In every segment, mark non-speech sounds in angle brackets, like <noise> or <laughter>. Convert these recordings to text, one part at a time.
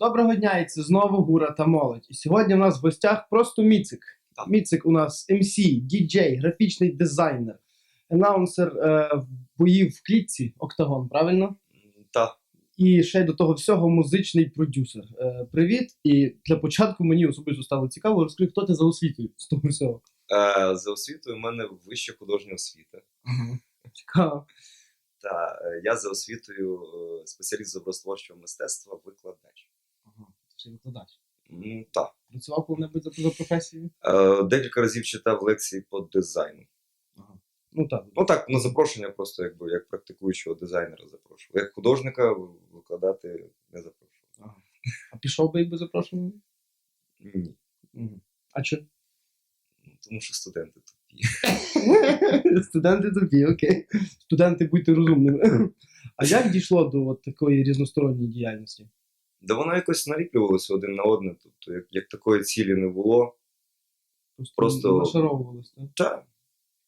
Доброго дня, і це знову Гура та молодь. І сьогодні в нас в гостях просто Міцик. Міцик у нас MC, діджей, графічний дизайнер, анаунсер е, боїв в клітці Октагон, правильно? Та І ще й до того всього музичний продюсер. Е, привіт! І для початку мені особисто стало цікаво, розкажи, хто ти за освітою з того всього. е, за освітою в мене вища художня освіта. Цікаво. Та е, я за освітою е, спеціаліст з образотворчого мистецтва, викладач. Й викладач. Так. Працював коли-небудь за, за професією? Е, декілька разів читав лекції по дизайну. Ага. Ну так. Ну так, на запрошення, просто якби як практикуючого дизайнера запрошував. Як художника викладати не запрошував. Ага. А пішов би, якби запрошений? Ні. Угу. А що? Ну, Тому що студенти тупі. <laughs> Студенти тобі, окей. Студенти будьте розумними. А як дійшло до от такої різносторонньої діяльності? Да воно якось наліплювалося один на одне. Тобто, як, як такої цілі не було. Просто- нашаровувалися, так? Та,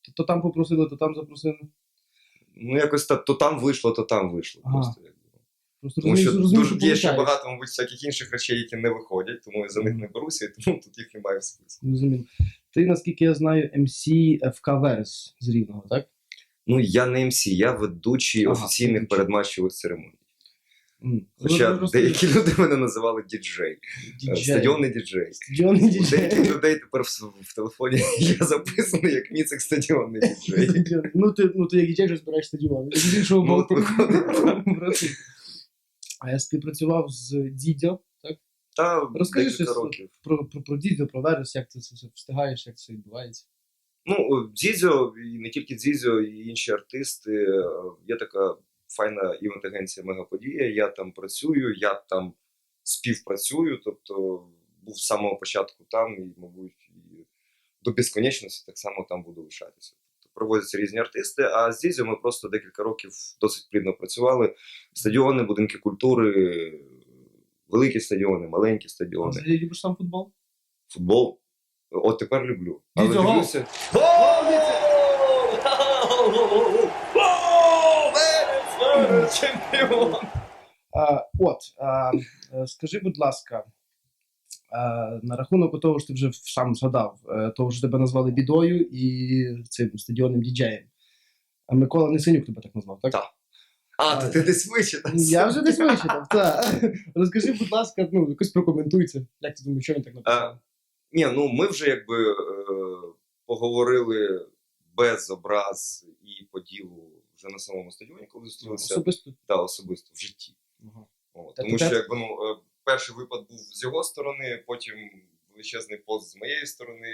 То, то там попросили, то там запросили. ну якось так, то там вийшло, то там вийшло. Ага. Просто якби. Просто Тому що розумієш, розумієш, дуже є ще виходить. багато, мабуть, всяких інших речей, які не виходять, тому я за них не беруся, і тому тут їх немає в списку. Зрозуміло. Ти, наскільки я знаю, MC ФК Верес з Рівного, так? Ну, я не МС, я ведучий Ага, офіційних ведучий. передматчевих церемоній. М. Хоча Ну, деякі люди мене називали діджей. Діджей. Стадіонний діджей. Стадіонний діджей. деяких людей тепер в, в телефоні <laughs> я записаний як міцик стадіонний діджей. Ну, ти, ну, ти як діджей вже збираєш стадіон. Ну. <laughs> А я співпрацював з Дідьо. Та Розкажи щось років. про, про, про Дідьо, про Верес, як ти це все встигаєш, як це відбувається. Ну, Дзізьо, і не тільки Дзізьо, і інші артисти. е, Є така файна івент-агенція Мегаподія. Я там працюю, я там співпрацюю, тобто був з самого початку там, і, мабуть, і до безконечності так само там буду лишатися. Тобто проводяться різні артисти. А з Дзізьо ми просто декілька років досить плідно працювали. Стадіони, будинки культури, великі стадіони, маленькі А стадіони, взагалі любиш сам футбол? футбол. От тепер люблю. Але дивлюся. Чемпіон! От, е, скажи, будь ласка, на рахунок того, що ти вже сам згадав, е, того, що тебе назвали бідою і цим стадіонним діджеєм. А Микола Несенюк тебе так назвав, так? Так. А, то ти десь вичитав. Я вже десь вичитав, так. <laughs> Розкажи, будь ласка, ну, якось прокоментуй це. Як ти думаєш, що він так написав? Ні, ну ми вже якби е, поговорили без образ і поділу вже на самому стадіоні, коли зустрілися Особисто. та, особисто в житті. Ага. Та тому що якби ну е, перший випад був з його сторони, потім величезний пост з моєї сторони,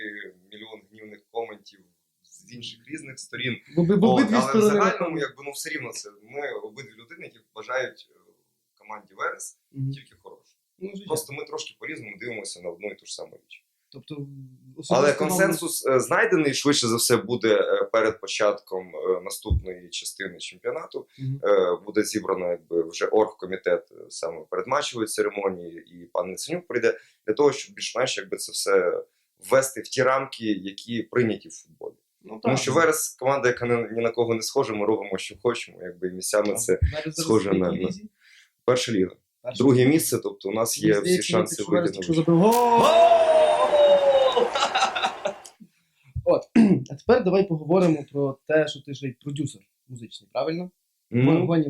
мільйон гнівних коментів з інших різних сторін. Бо в От, обидві але в загальному, якби ну все рівно це ми обидві людини, які бажають е, команді Верес Мгм. тільки хороше. Ну. Просто ми трошки по-різному дивимося на одну і ту ж саму річ. Тобто, Але консенсус е, знайдений швидше за все буде е, перед початком е, наступної частини чемпіонату. Е, Буде зібрано якби вже оргкомітет е, саме передматчевої церемонії, і пан Неценюк прийде для того, щоб більш-менш якби це все ввести в ті рамки, які прийняті в футболі. Ну, Тому так. що Верес команда, яка ні, ні на кого не схожа, ми робимо, що хочемо. Якби і місцями це Навіть зараз схоже на- на- перша ліга. Перша. Друге місце, тобто у нас Мені є всі здається, шанси вийти Верес, на якщо вище. забив гол. От, а тепер давай поговоримо про те, що ти ж продюсер музичний, правильно?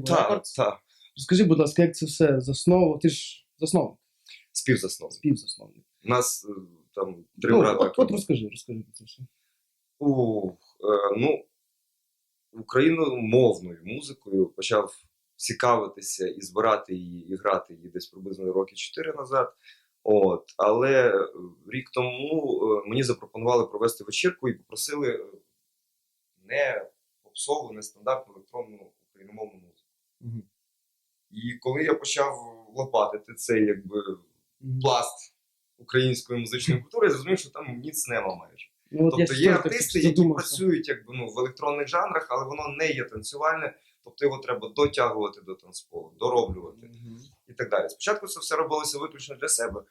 Так, так. Розкажи, будь ласка, як це все засновував? Ти ж засновник, Співзасновник. співзасновник. У нас е, там три ну, брата. от, от розкажи, розкажи про це все. Ух, е, ну, україномовною музикою почав цікавитися і збирати її, і грати її десь приблизно роки 4 назад. От, але е, рік тому е, мені запропонували провести вечірку і попросили е, не попсову, не стандартну електронну україномовну музику. Мгм. І коли я почав лопатити цей якби пласт української музичної культури, я зрозумів, що там ніц нема майже. Ну, Тобто є артисти, які задумався. працюють якби ну в електронних жанрах, але воно не є танцювальне, тобто його треба дотягувати до танцполу, дороблювати Мгм. і так далі. Спочатку це все робилося виключно для себе.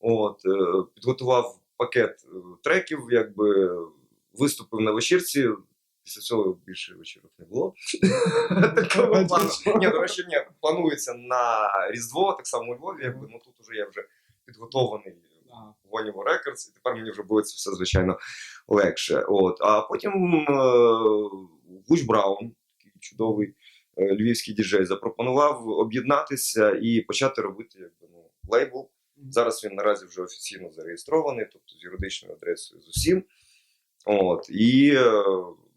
От е, підготував пакет е, треків, якби виступив на вечірці. Після цього більше вечірок не було. <laughs> Такого плану. Ні, до речі, ні, планується на Різдво, так само у Львові, якби, ну тут уже я вже підготований. Воніво Рекордс, і тепер мені вже буде це все, звичайно, легше. От. А потім е, Гуч Браун, такий чудовий львівський діджей, запропонував об'єднатися і почати робити якби, ну, лейбл. Зараз він наразі вже офіційно зареєстрований, тобто з юридичною адресою з усім. От. І е,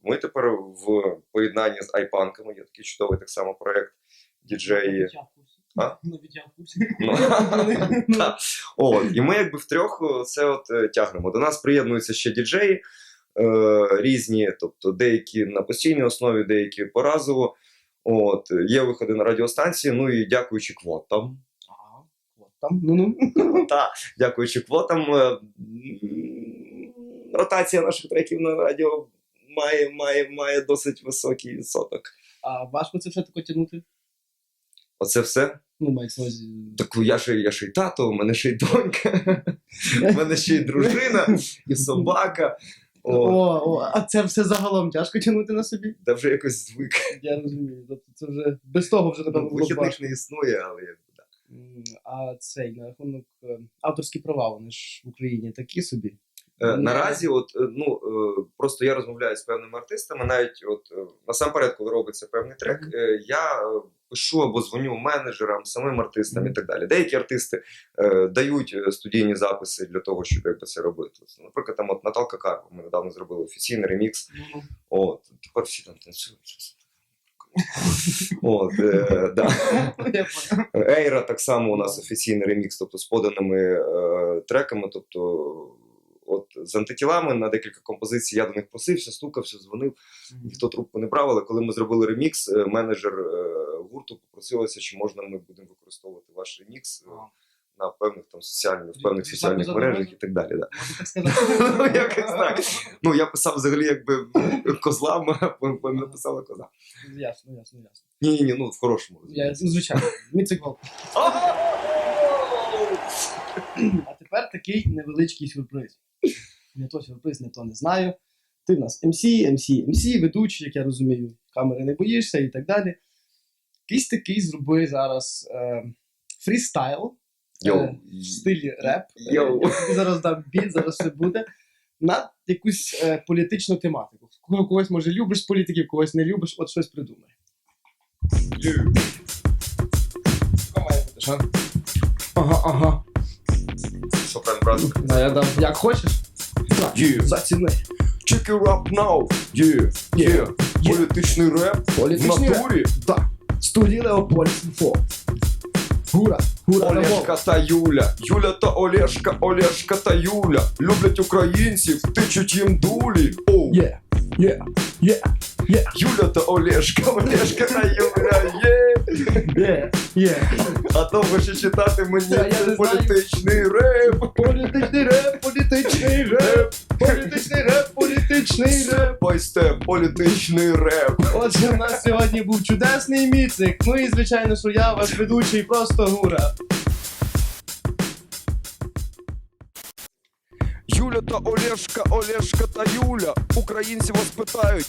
ми тепер в поєднанні з айпанками, є такий чудовий так само проект діджеї. Ну. <laughs> От, і ми якби втрьох е, це от е, тягнемо. До нас приєднуються ще діджеї е, різні, тобто деякі на постійній основі, деякі поразово. От, є виходи на радіостанції, ну і дякуючи квотам. Ага. От там, ну-ну. <laughs> Та, дякуючи квотам, е, ротація наших треків на радіо має, має, має досить високий відсоток. А важко це все таке тягнути? Оце все. Ну, на увазі. Так я ще, я ще й тато, у мене ще й донька, <laughs> у мене ще й дружина, <laughs> і собака. О, О, о, а це все загалом тяжко тягнути на собі? Та вже якось звик. Я розумію. Тобто це вже без того вже напевно було Вихідних важко. не існує, але якби так. М, А цей на рахунок е, авторські права, вони ж в Україні такі собі. Е, Наразі, от е, ну е, просто я розмовляю з певними артистами, навіть от насамперед, коли робиться певний трек, я пишу або дзвоню менеджерам, самим артистам і так далі. Деякі артисти е, дають студійні записи для того, щоб якби це робити. Наприклад, там от Наталка Карпа, ми недавно зробили офіційний ремікс. От тепер всі там танцюють. От, е, да. Ейра так само у нас офіційний ремікс, тобто з поданими е, треками. Тобто, от з антитілами на декілька композицій я до них просився, стукався, дзвонив, ніхто трубку не брав. Але коли ми зробили ремікс, е, менеджер е, гурту попросилася, чи можна ми будемо використовувати ваш ремікс е, на певних там соціальних, в певних соціальних мережах і так далі. Да. <laughs> Ну, якось так. Ну я писав взагалі якби козлам, а написала коза. Ясно, ясно, ясно. Ні, ні, ну в хорошому Я, ну, звичайно, міциквал. А тепер такий невеличкий сюрприз. Не то сюрприз, не то не знаю. Ти в нас МС, МС, МС, ведучий, як я розумію, камери не боїшся і так далі. Якийсь такий зроби зараз е, фрістайл е, в стилі реп. Йоу. Я тобі зараз дам біт, зараз все буде. На якусь е, політичну тематику. Когось може любиш політиків, когось не любиш, от щось придумай. Ага, ага. Що прям брат? Да, я дам. Як хочеш? Так, Є. заціни. Check it up now. Є, є. Політичний реп в Політичний реп. натурі. Так. Студія Леополіс Інфо. Гура, гура на Олешка мову. та Юля, Юля та Олешка, Олешка та Юля люблять українців, тичуть їм дулі. Оу. Є, є, є, є, Юля та Олешка, Олешка та Юля, є. Є, є. А довго ще читати мені я не знаю. політичний реп. Політичний реп, політичний реп, політичний реп, політичний реп. Степ, політичний реп. Отже, у нас сьогодні був чудесний міцик. Ну і звичайно, що я ваш ведучий просто гура. Юля та Олешка, Олешка та Юля. Українці вас питають,